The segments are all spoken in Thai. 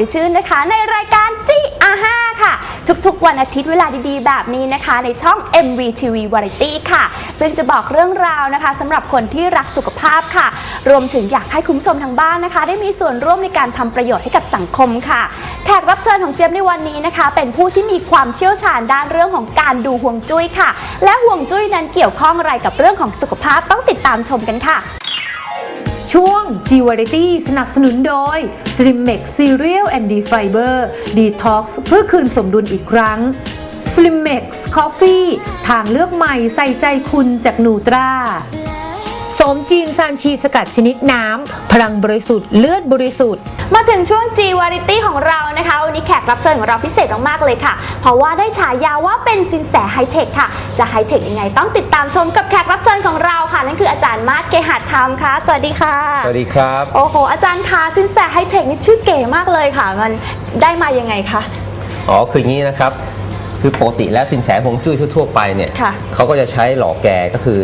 ดิชื่นนะคะ ในรายการจีอาห้าค่ะ ทุกๆ วันอาทิตย์เวลาดีๆ แบบนี้นะคะ ในช่อง MVTV Variety ค่ะ ซึ่งจะบอกเรื่องราวนะคะสำหรับคนที่รักสุขภาพค่ะ รวมถึงอยากให้คุณผู้ชมทางบ้านนะคะ ได้มีส่วนร่วมในการทำประโยชน์ให้กับสังคมค่ะแขกรับเชิญของเจี๊ยบในวันนี้นะคะ เป็นผู้ที่มีความเชี่ยวชาญด้านเรื่องของการดูห่วงจุ้ยค่ะ และห่วงจุ้ยนั้นเกี่ยวข้องอะไรกับเรื่องของสุขภาพต้องติดตามชมกันค่ะ ช่วง g v a r i t y สนับสนุนโดย s l i m m e x Cereal and D Fiber Detox เพื่อคืนสมดุลอีกครั้ง Slimex Coffee ทางเลือกใหม่ใส่ใจคุณจากนูตรา สมจีนซานชีสกัดชนิดน้ำ พลังบริสุทธิ์เลือดบริสุทธิ์ มาถึงช่วง G Variety ของเรานะคะ วันนี้แขกรับเชิญของเราพิเศษมากๆเลยค่ะ เพราะว่าได้ฉายาว่าเป็นสินแสไฮเทคค่ะ จะไฮเทคยังไงต้องติดตามชมกับแขกรับเชิญของเราค่ะ นั่นคืออาจารย์มาศเกหัตธรรมค่ะ สวัสดีค่ะ สวัสดีครับ โอ้โห อาจารย์คะสินแสไฮเทคนี่ชื่อเก๋มากเลยค่ะ มันได้มายังไงคะ อ๋อ คืออย่างนี้นะครับ คือปกติแล้วสินแสฮวงจุ้ยทั่วๆไปเนี่ยค่ะเขาก็จะใช้หล่อแกก็คือ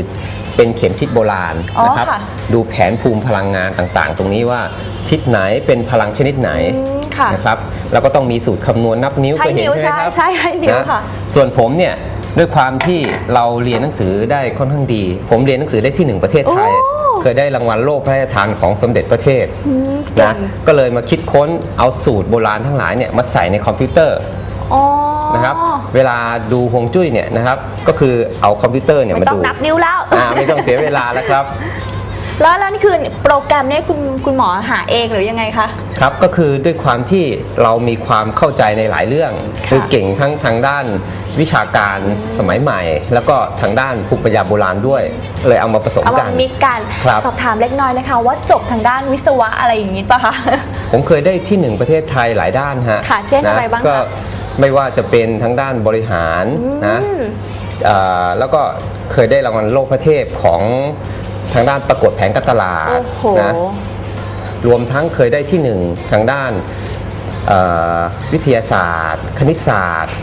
เป็นเข็มทิศโบราณอ๋อนะครับ ค่ะ ดูแผนภูมิพลังงานต่างๆ ตรงนี้ว่าทิศไหนเป็นพลังชนิดไหนอืมค่ะ นะครับแล้วก็ต้องมีสูตรคำนวณนับนิ้วใช้เคยเห็นนิ้วใช่ไหมครับ ใช่ใช่นิ้วนะค่ะส่วนผมเนี่ยด้วยความที่เราเรียนหนังสือได้ค่อนข้างดี ผมเรียนหนังสือได้ที่หนึ่งประเทศไทย โอ้เคยได้รางวัลโลกพระราชทานของสมเด็จพระเทพอืมเก่นะงก็เลยมาคิดค้นเอาสูตรโบราณทั้งหลายเนี่ยมาใส่ในคอมพิวเตอร์ อ๋อ นะครับ เวลาดูฮวงจุ้ยเนี่ยนะครับ ก็คือเอาคอมพิวเตอร์เนี่ยไม่มาต้องดูนับนิ้วแล้ว อ่าไม่ต้องเสียเวลาแล้วครับ แล้วแล้วนี่คือโปรแกรมเนี่ยคุณคุณหมอหาเองหรือยังไงคะ ครับก็คือด้วยความที่เรามีความเข้าใจในหลายเรื่องค่ะคือเก่งทั้งทางด้านวิชาการสมัยใหม่ แล้วก็ทางด้านภูมิปัญญาโบราณด้วย เลยเอามาผสมเอากัมาน มิกกัน ครับ สอบถามเล็กน้อยนะคะ ว่าจบทางด้านวิศวะอะไรอย่างนี้ปะคะ ผมเคยได้ที่หนึ่งประเทศไทยหลายด้านฮะค่ะเช่นอะไรบ้างคะก็ ไม่ว่าจะเป็นทางด้านบริหารนะอืมเอ่อแล้วก็เคยได้รางวัลโลกพระเทพของทางด้านประกวดแผนการตลาดโอ้โหนะรวมทั้งเคยได้ที่หนึ่งทางด้านเอ่อวิทยาศาสตร์ คณิตศาสตร์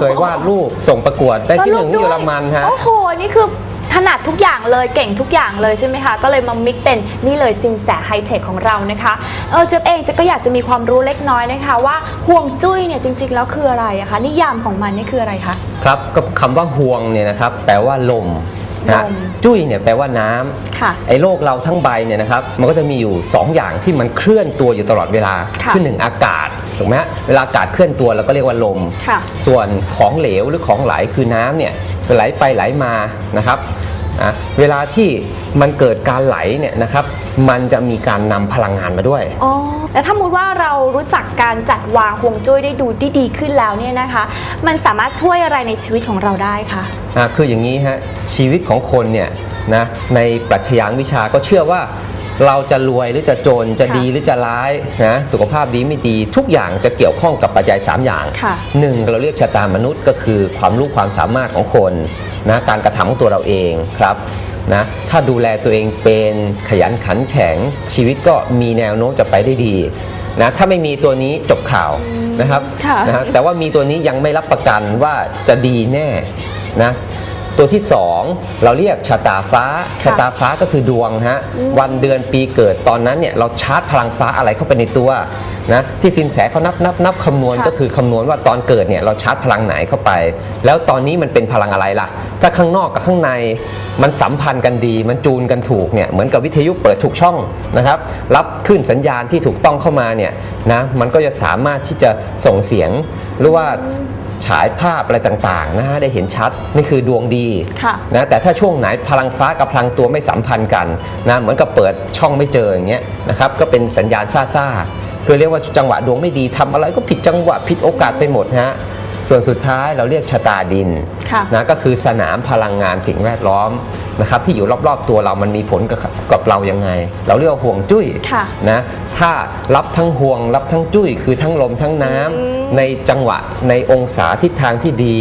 เคยวาดรูปส่งประกวดได้ที่หนึ่งที่เยอรมันฮะโอ้โหนี่คือ ถนัดทุกอย่างเลยเก่งทุกอย่างเลยใช่ไหมคะ ก็เลยมามิกเป็นนี่เลยซินแสไฮเทคของเรานะคะเออเจ๊บเองเจะก็อยากจะมีความรู้เล็กน้อยนะคะ ว่าห่วงจุ้ยเนี่ยจริง ๆ แล้วคืออะไรอะคะนิยามของมันนี่คืออะไรคะ ครับก็คำว่าห่วงเนี่ยนะครับแปลว่าลมนะลมจุ้ยเนี่ยแปลว่าน้ำค่ะไอ้โลกเราทั้งใบเนี่ยนะครับมันก็จะมีอยู่2อย่างที่มันเคลื่อนตัวอยู่ตลอดเวลาค่ะ อหนึ่งอากาศถูกไหมฮะเวลาอากาศเคลื่อนตัวเราก็เรียกว่าลม ค่ะ ส่วนของเหลวหรือของไหลคือน้ำเนี่ยไหลไปไหลมานะครับ อะเวลาที่มันเกิดการไหลเนี่ยนะครับมันจะมีการนำพลังงานมาด้วย อ๋อแล้วถ้ามุติว่าเรารู้จักการจัดวางห่วงจุ้ยได้ดูที่ดีขึ้นแล้วเนี่ยนะคะ มันสามารถช่วยอะไรในชีวิตของเราได้คะอะคืออย่างนี้ฮะชีวิตของคนเนี่ยนะในปรัชญาวิชาก็เชื่อว่า เราจะรวยหรือจะจนจะค่ะดีหรือจะร้ายนะสุขภาพดีไม่ดีทุกอย่างจะเกี่ยวข้องกับปัจจัย 3 อย่างค่ะหนึ่งเราเรียกชะตามนุษย์ก็คือความรู้ความสามารถของคนนะการกระทำของตัวเราเองครับนะถ้าดูแลตัวเองเป็นขยันขันแข็งชีวิตก็มีแนวโน้มจะไปได้ดีนะถ้าไม่มีตัวนี้จบข่าวนะครับค่ะนะฮะแต่ว่ามีตัวนี้ยังไม่รับประกันว่าจะดีแน่นะ ตัวที่ 2 เราเรียกชะตาฟ้าค่ะชะตาฟ้าก็คือดวงฮะวันเดือนปีเกิดตอนนั้นเนี่ยเราชาร์จพลังฟ้าอะไรเข้าไปในตัวนะที่สินแสเขานับนับนับคำนวณค่ะก็คือคำนวณว่าตอนเกิดเนี่ยเราชาร์จพลังไหนเข้าไป แล้วตอนนี้มันเป็นพลังอะไรล่ะ ถ้าข้างนอกกับข้างในมันสัมพันธ์กันดี มันจูนกันถูกเนี่ยเหมือนกับวิทยุเปิดถูกช่องนะครับ รับขึ้นสัญญาณที่ถูกต้องเข้ามาเนี่ยนะมันก็จะสามารถที่จะส่งเสียงหรือว่า ฉายภาพอะไรต่างๆนะฮะได้เห็นชัดนี่คือดวงดีค่ะนะแต่ถ้าช่วงไหนพลังฟ้ากับพลังตัวไม่สัมพันธ์กันนะเหมือนกับเปิดช่องไม่เจออย่างเงี้ยนะครับก็เป็นสัญญาณซ่าๆคือเรียกว่าจังหวะดวงไม่ดีทำอะไรก็ผิดจังหวะผิดโอกาสไปหมดฮะ ส่วนสุดท้ายเราเรียกชะตาดินค่ะนะก็คือสนามพลังงานสิ่งแวดล้อมนะครับที่อยู่รอบๆตัวเรามันมีผลกับกับเรายังไง เราเรียกว่าห่วงจุ้ยค่ะนะถ้ารับทั้งห่วงรับทั้งจุ้ย คือทั้งลมทั้งน้ำในจังหวะในองศาทิศทางที่ดี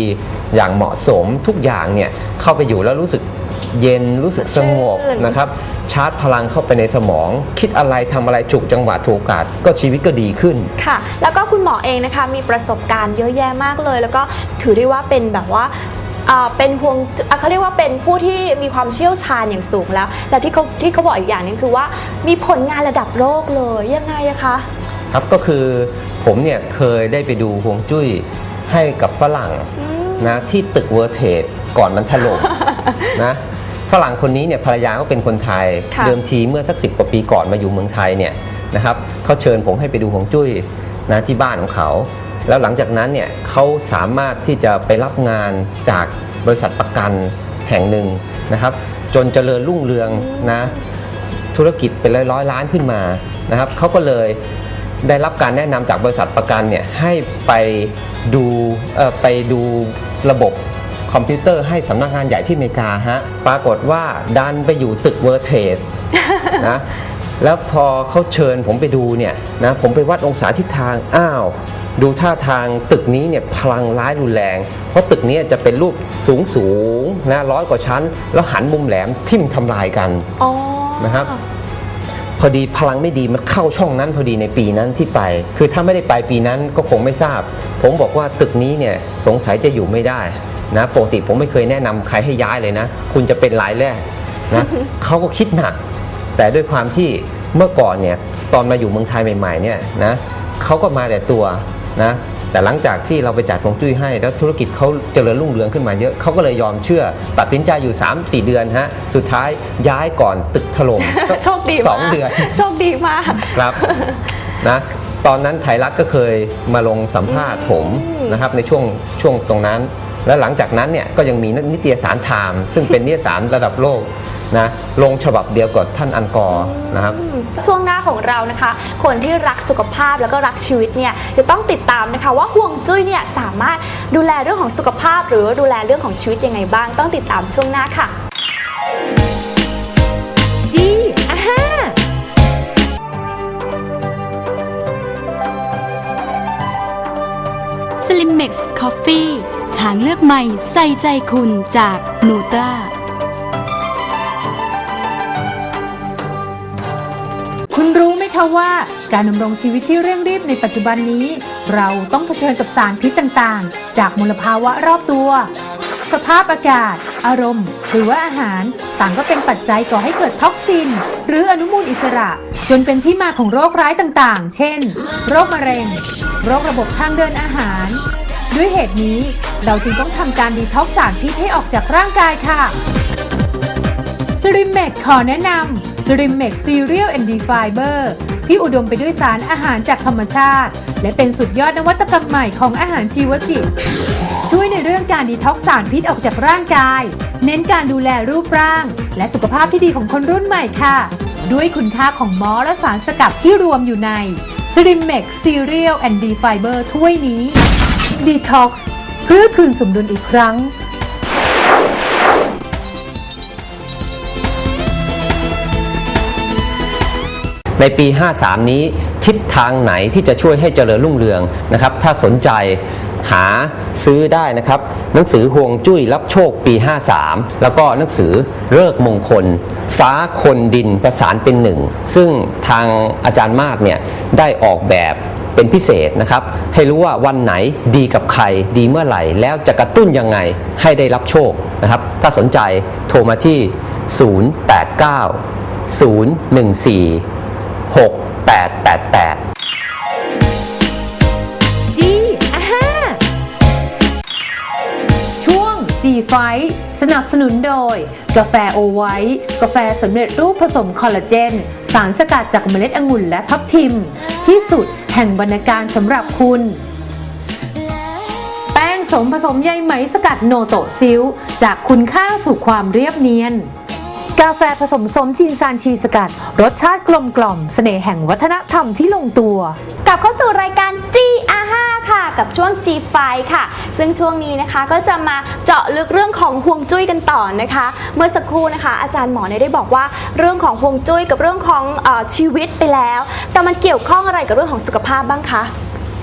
อย่างเหมาะสมทุกอย่างเนี่ยเข้าไปอยู่แล้วรู้สึก เย็นรู้สึกสงบชื่นนะครับชาร์จพลังเข้าไปในสมอง คิดอะไรทำอะไรถูกจังหวะถูกโอกาสก็ชีวิตก็ดีขึ้นค่ะ แล้วก็คุณหมอเองนะคะมีประสบการณ์เยอะแยะมากเลย แล้วก็ถือได้ว่าเป็นแบบว่าอ่าเป็นห่วงอะเขาเรียกว่าเป็นผู้ที่มีความเชี่ยวชาญอย่างสูงแล้ว แต่ที่เขาที่เขาบอกอีกอย่างหนึงคือว่ามีผลงานระดับโลกเลยยังไงอะคะครับก็คือผมเนี่ยเคยได้ไปดูฮวงจุ้ยให้กับฝรั่งนะที่ตึกเวอร์เทดก่อนมันถล่มนะ ฝรั่งคนนี้เนี่ยภรรยาก็เป็นคนไทย ค่ะเดิมทีเมื่อสักสิกว่าปีก่อนมาอยู่เมืองไทยเนี่ยนะครับเขาเชิญผมให้ไปดูฮวงจุ้ยนะที่บ้านของเขา แล้วหลังจากนั้นเนี่ยเขาสามารถที่จะไปรับงานจากบริษัทประกันแห่งหนึ่งนะครับจนเจริญรุ่งเรืองนะ ธุรกิจเป็นร้อยร้อยๆล้านขึ้นมานะครับเขาก็เลยได้รับการแนะนำจากบริษัทประกันเนี่ยให้ไปดูเอ่อไปดูระบบ คอมพิวเตอร์ให้สำนักงานใหญ่ที่อเมริกาฮะปรากฏว่าดันไปอยู่ตึกเวอร์เทดนะแล้วพอเขาเชิญผมไปดูเนี่ยนะผมไปวัดองศาทิศทางอ้าว ดูท่าทางตึกนี้เนี่ยพลังร้ายรุนแรง เพราะตึกนี้จะเป็นรูปสูงสูงๆนะร้อยกว่าชั้น แล้วหันมุมแหลมทิ่มทำลายกันอ๋อนะครับพอดีพลังไม่ดีมันเข้าช่องนั้นพอดีในปีนั้นที่ไป คือถ้าไม่ได้ไปปีนั้นก็คงไม่ทราบ ผมบอกว่าตึกนี้เนี่ยสงสัยจะอยู่ไม่ได้ นะปกติผมไม่เคยแนะนำใครให้ย้ายเลยนะ คุณจะเป็นรายแรกนะเขาก็คิดหนัก แต่ด้วยความที่เมื่อก่อนเนี่ยตอนมาอยู่เมืองไทยใหม่ๆเนี่ยนะเขาก็มาแต่ตัวนะแต่หลังจากที่เราไปจัดฮวงจุ้ยให้ แล้วธุรกิจเขาเจริญรุ่งเรืองขึ้นมาเยอะเขาก็เลยยอมเชื่อ ตัดสินใจอยู่ 3-4 เดือนฮะสุดท้ายย้ายก่อนตึกถล่มโชคดีมากสองเดือนโชคดีมากครับนะตอนนั้นไทยรัฐก็เคยมาลงสัมภาษณ์ผมนะครับในช่วงช่วงตรงนั้น แล้วหลังจากนั้นเนี่ยก็ยังมีนิตยสารไทม์ซึ่งเป็นนิตยสารระดับโลกนะลงฉบับเดียวกับท่านอันกอร์นะครับ ช่วงหน้าของเรานะคะ คนที่รักสุขภาพแล้วก็รักชีวิตเนี่ยจะต้องติดตามนะคะว่าห่วงจุ้ยเนี่ยสามารถดูแลเรื่องของสุขภาพ หรือว่าดูแลเรื่องของชีวิตยังไงบ้าง ต้องติดตามช่วงหน้าค่ะจีอาฮ่าสลิมเม็กซ์คอฟฟี่ทางเลือกใหม่ใส่ใจคุณจากนูตราคุณรู้ไหมคะว่าการดำรงชีวิตที่เร่งรีบในปัจจุบันนี้ เราต้องเผชิญกับสารพิษต่างๆ จากมลภาวะรอบตัว สภาพอากาศ อารมณ์ หรือว่าอาหารต่างก็เป็นปัจจัยก่อให้เกิดท็อกซิน หรืออนุมูลอิสระ จนเป็นที่มาของโรคร้ายต่างๆ เช่น โรคมะเร็ง โรคระบบทางเดินอาหาร ด้วยเหตุนี้ เราจึงต้องทำการดีท็อกซ์สารพิษให้ออกจากร่างกายค่ะสริมเมกขอแนะนำสริมเมกซีเรียลแอนดีไฟเบอร์ที่อุดมไปด้วยสารอาหารจากธรรมชาติ และเป็นสุดยอดนวัตกรรมใหม่ของอาหารชีวจิต ช่วยในเรื่องการดีท็อกซ์สารพิษออกจากร่างกาย เน้นการดูแลรูปร่าง และสุขภาพที่ดีของคนรุ่นใหม่ค่ะ ด้วยคุณค่าของมอและสารสกัดที่รวมอยู่ในสริมเมกซีเรียลแอนดีไฟเบอร์ถ้วยนี้ ดีท็อกซ์เพื่อคืนสมดุลอีกครั้ง ในปี 53 นี้ทิศทางไหนที่จะช่วยให้เจริญรุ่งเรืองนะครับ ถ้าสนใจหาซื้อได้นะครับ หนังสือห่วงจุ้ยรับโชคปี 53 แล้วก็หนังสือเลิกมงคล ฟ้าคนดินประสานเป็นหนึ่ง ซึ่งทางอาจารย์มากเนี่ยได้ออกแบบ เป็นพิเศษนะครับ ให้รู้ว่าวันไหนดีกับใครดีเมื่อไหร่ แล้วจะกระตุ้นยังไงให้ได้รับโชคนะครับ ถ้าสนใจโทรมาที่ 089 014 6888จีอาฮ่าช่วง G Fight สนับสนุนโดย กาแฟโอไวท์กาแฟสำเร็จรูปผสมคอลลาเจน สารสกัดจากเมล็ดองุ่นและทับทิม ที่สุดแห่งบรรณาการสำหรับคุณ แป้งสมผสมใยไหมสกัดโนโตะซิลจากคุณค่าสู่ความเรียบเนียน กาแฟผสมสมจีนซานชีสกัด รสชาติกลมกล่อมเสน่ห์แห่งวัฒนธรรมที่ลงตัวกลับเข้าสู่รายการ G อาห้าค่ะกับช่วง G ไฟค่ะ ซึ่งช่วงนี้นะคะก็จะมาเจาะลึกเรื่องของห่วงจุ้ยกันต่อนะคะ เมื่อสักครู่นะคะ อาจารย์หมอเนี่ยได้บอกว่าเรื่องของห่วงจุ้ยกับเรื่องของเออชีวิตไปแล้ว แต่มันเกี่ยวข้องอะไรกับเรื่องของสุขภาพบ้างคะ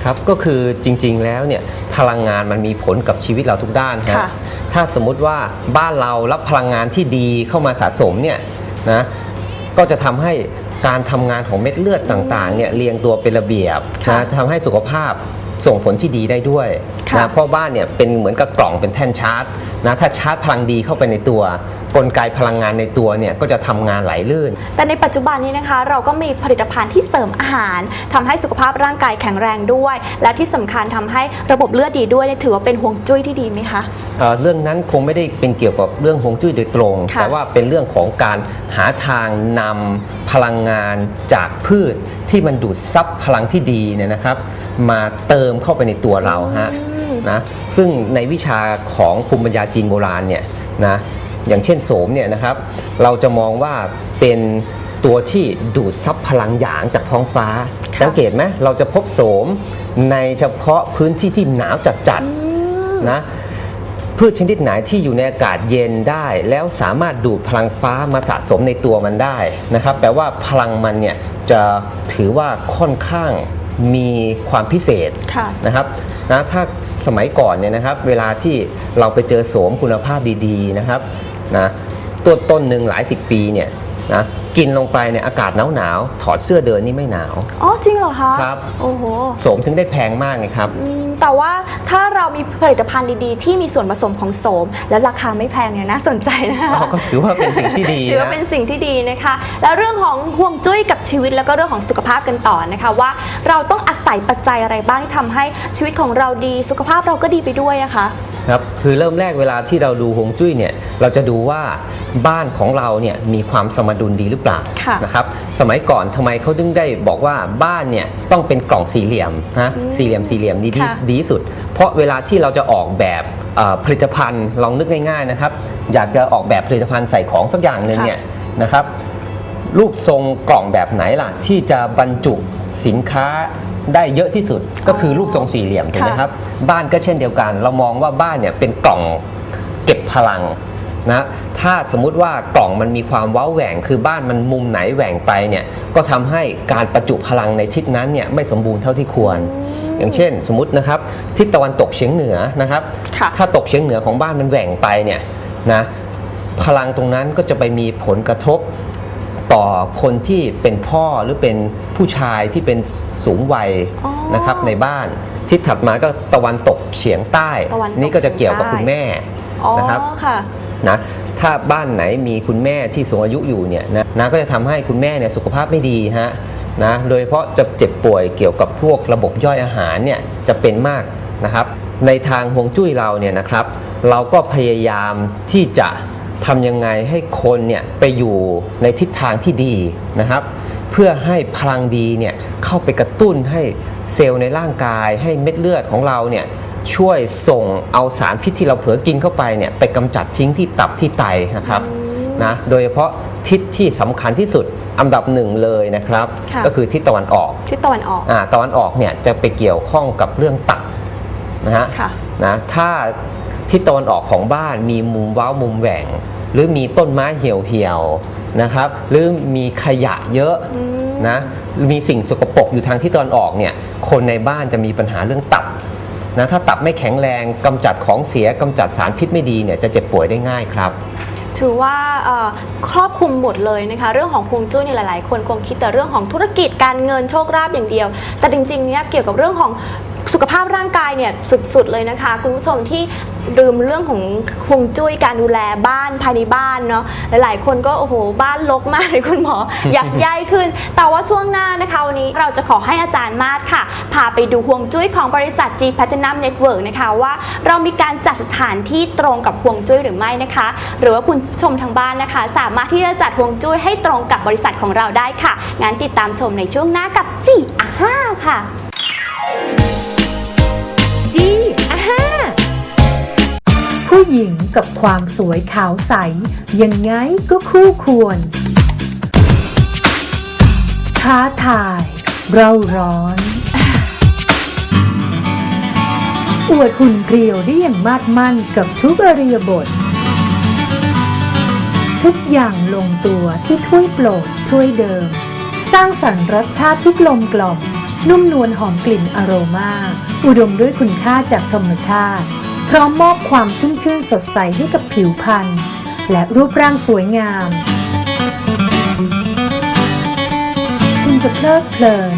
ครับก็คือจริงๆแล้วเนี่ยพลังงานมันมีผลกับชีวิตเราทุกด้านฮะค่ะ ถ้าสมมุติว่าบ้านเรารับพลังงานที่ดีเข้ามาสะสมเนี่ยนะก็จะทำให้การทำงานของเม็ดเลือดต่างๆเนี่ยเรียงตัวเป็นระเบียบค่ะนะทำให้สุขภาพส่งผลที่ดีได้ด้วยค่ะนะเพราะบ้านเนี่ยเป็นเหมือนกับกล่องเป็นแท่นชาร์จนะถ้าชาร์จพลังดีเข้าไปในตัว กลไกพลังงานในตัวเนี่ยก็จะทำงานไหลลื่น แต่ในปัจจุบันนี้นะคะ เราก็มีผลิตภัณฑ์ที่เสริมอาหารทำให้สุขภาพร่างกายแข็งแรงด้วย และที่สำคัญทำให้ระบบเลือดดีด้วยเนี่ยถือว่าเป็นห่วงจุ้ยที่ดีไหมคะ เอ่อเรื่องนั้นคงไม่ได้เป็นเกี่ยวกับเรื่องฮวงจุ้ยโดยตรง ค่ะแต่ว่าเป็นเรื่องของการหาทางนำพลังงานจากพืชที่มันดูดซับพลังที่ดีเนี่ยนะครับ มาเติมเข้าไปในตัวเราฮะนะซึ่งในวิชาของภูมิปัญญาจีนโบราณเนี่ยนะ อย่างเช่นโสมเนี่ยนะครับ เราจะมองว่าเป็นตัวที่ดูดซับพลังหยางจากท้องฟ้าค่ะสังเกตไหมเราจะพบโสมในเฉพาะพื้นที่ที่หนาวจัดๆนะพืชชนิดไหนที่อยู่ในอากาศเย็นได้ แล้วสามารถดูดพลังฟ้ามาสะสมในตัวมันได้นะครับแปลว่าพลังมันเนี่ยจะถือว่าค่อนข้างมีความพิเศษค่ะนะครับนะถ้าสมัยก่อนเนี่ยนะครับ เวลาที่เราไปเจอโสมคุณภาพดี ๆ นะครับ นะต้นต้นหนึ่งหลายสิบปีเนี่ยนะกินลงไปเนี่ยอากาศหนาวๆถอดเสื้อเดินนี่ไม่หนาว อ๋อจริงเหรอคะครับโอ้โหโสมถึงได้แพงมากไงครับอืมแต่ว่าถ้าเรามีผลิตภัณฑ์ดีๆ ที่มีส่วนผสมของโสม และราคาไม่แพงเนี่ยน่าสนใจนะคะอ๋อก็ถือว่าเป็นสิ่งที่ดีถือว่านะเป็นสิ่งที่ดีนะคะ แล้วเรื่องของห่วงจุ้ยกับชีวิตแล้วก็เรื่องของสุขภาพกันต่อนะคะว่า เราต้องอาศัยปัจจัยอะไรบ้างที่ทำให้ชีวิตของเราดีสุขภาพเราก็ดีไปด้วยอะคะ ครับคือเริ่มแรกเวลาที่เราดูฮวงจุ้ยเนี่ยเราจะดูว่าบ้านของเราเนี่ยมีความสมดุลดีหรือเปล่าค่ะนะครับสมัยก่อนทำไมเขาถึงได้บอกว่าบ้านเนี่ยต้องเป็นกล่องสี่เหลี่ยมนะสี่เหลี่ยมสี่เหลี่ยมดีที่ค่ะดีที่สุด เพราะเวลาที่เราจะออกแบบเอ่อผลิตภัณฑ์ลองนึกง่ายๆนะครับอยากจะออกแบบผลิตภัณฑ์ใส่ของสักอย่างหนึ่งเนี่ยนะครับรูปทรงกล่องแบบไหนล่ะที่จะบรรจุสินค้า ได้เยอะที่สุดก็คือรูปทรงสี่เหลี่ยมถูกไหมครับ บ้านก็เช่นเดียวกัน เรามองว่าบ้านเนี่ยเป็นกล่องเก็บพลังนะถ้าสมมุติว่ากล่องมันมีความเว้าแหว่งคือบ้านมันมุมไหนแหว่งไปเนี่ยก็ทำให้การประจุพลังในทิศนั้นเนี่ยไม่สมบูรณ์เท่าที่ควร อย่างเช่น สมมตินะครับทิศตะวันตกเฉียงเหนือนะครับค่ะถ้าตกเฉียงเหนือของบ้านมันแหว่งไปเนี่ยนะพลังตรงนั้นก็จะไปมีผลกระทบ ต่อคนที่เป็นพ่อหรือเป็นผู้ชายที่เป็นสูงวัยอ๋อนะครับในบ้านทิศถัดมาก็ตะวันตกเฉียงใต้ตะวันตกนี่ก็จะเกี่ยวกับเฉียงใต้คุณแม่อ๋อนะครับค่ะนะถ้าบ้านไหนมีคุณแม่ที่สูงอายุอยู่เนี่ยนะนะก็จะทำให้คุณแม่เนี่ยสุขภาพไม่ดีฮะนะโดยเฉพาะจะเจ็บป่วยเกี่ยวกับพวกระบบย่อยอาหารเนี่ยจะเป็นมากนะครับ ในทางฮวงจุ้ยเราเนี่ยนะครับ เราก็พยายามที่จะ ทำยังไงให้คนเนี่ยไปอยู่ในทิศทางที่ดีนะครับ เพื่อให้พลังดีเนี่ยเข้าไปกระตุ้นให้เซลล์ในร่างกาย ให้เม็ดเลือดของเราเนี่ยช่วยส่งเอาสารพิษที่เราเผลอกินเข้าไปเนี่ยไปกำจัดทิ้งที่ตับที่ไตนะครับนะโดยเฉพาะทิศที่สำคัญที่สุดอันดับหนึ่งเลยนะครับค่ะก็คือทิศตะวันออกทิศตะวันออกอ่าตะวันออกเนี่ยจะไปเกี่ยวข้องกับเรื่องตับนะฮะค่ะนะถ้า ทิศตะวันออกของบ้านมีมุมเว้ามุมแหว่ง หรือมีต้นไม้เหี่ยวๆนะครับ หรือมีขยะเยอะนะมีสิ่งสกปรกอยู่ทางทิศตะวันออกเนี่ยคนในบ้านจะมีปัญหาเรื่องตับนะถ้าตับไม่แข็งแรงกำจัดของเสียกำจัดสารพิษไม่ดีเนี่ยจะเจ็บป่วยได้ง่ายครับถือว่าเอ่อครอบคลุมหมดเลยนะคะเรื่องของฮวงจุ้ยเนี่ยหลาย ๆ คนคงคิดแต่เรื่องของธุรกิจการเงินโชคลาภอย่างเดียว แต่จริงๆเนี่ยเกี่ยวกับเรื่องของ สุขภาพร่างกายเนี่ยสุดๆเลยนะคะ คุณผู้ชมที่ลืมเรื่องของฮวงจุ้ยการดูแลบ้านภายในบ้านเนาะหลาย ๆ คนก็โอ้โหบ้านรกมากเลยคุณหมอ อยากย้ายขึ้น แต่ว่าช่วงหน้านะคะวันนี้เราจะขอให้อาจารย์มาศค่ะ พาไปดูฮวงจุ้ยของบริษัท G Platinum Network นะคะว่าเรามีการจัดสถานที่ตรงกับฮวงจุ้ยหรือไม่นะคะ หรือว่าคุณผู้ชมทางบ้านนะคะ สามารถที่จะจัดฮวงจุ้ยให้ตรงกับบริษัทของเราได้ค่ะงั้นติดตามชมในช่วงหน้ากับจีอะห้าค่ะ จีอะฮะผู้หญิงกับความสวยขาวใส ยังไงก็คู่ควร ท้าทาย เร่าร้อน อวดหุ่นเรียวได้อย่างมาดมั่นกับทุกอริยบท ทุกอย่างลงตัวที่ถ้วยโปรดถ้วยเดิม สร้างสรรค์รสชาติที่กลมกล่อม นุ่มนวลหอมกลิ่นอโรมา อุดมด้วยคุณค่าจากธรรมชาติ พร้อมมอบความชุ่มชื่นสดใสให้กับผิวพรรณและรูปร่างสวยงาม คุณจะเพลิดเพลิน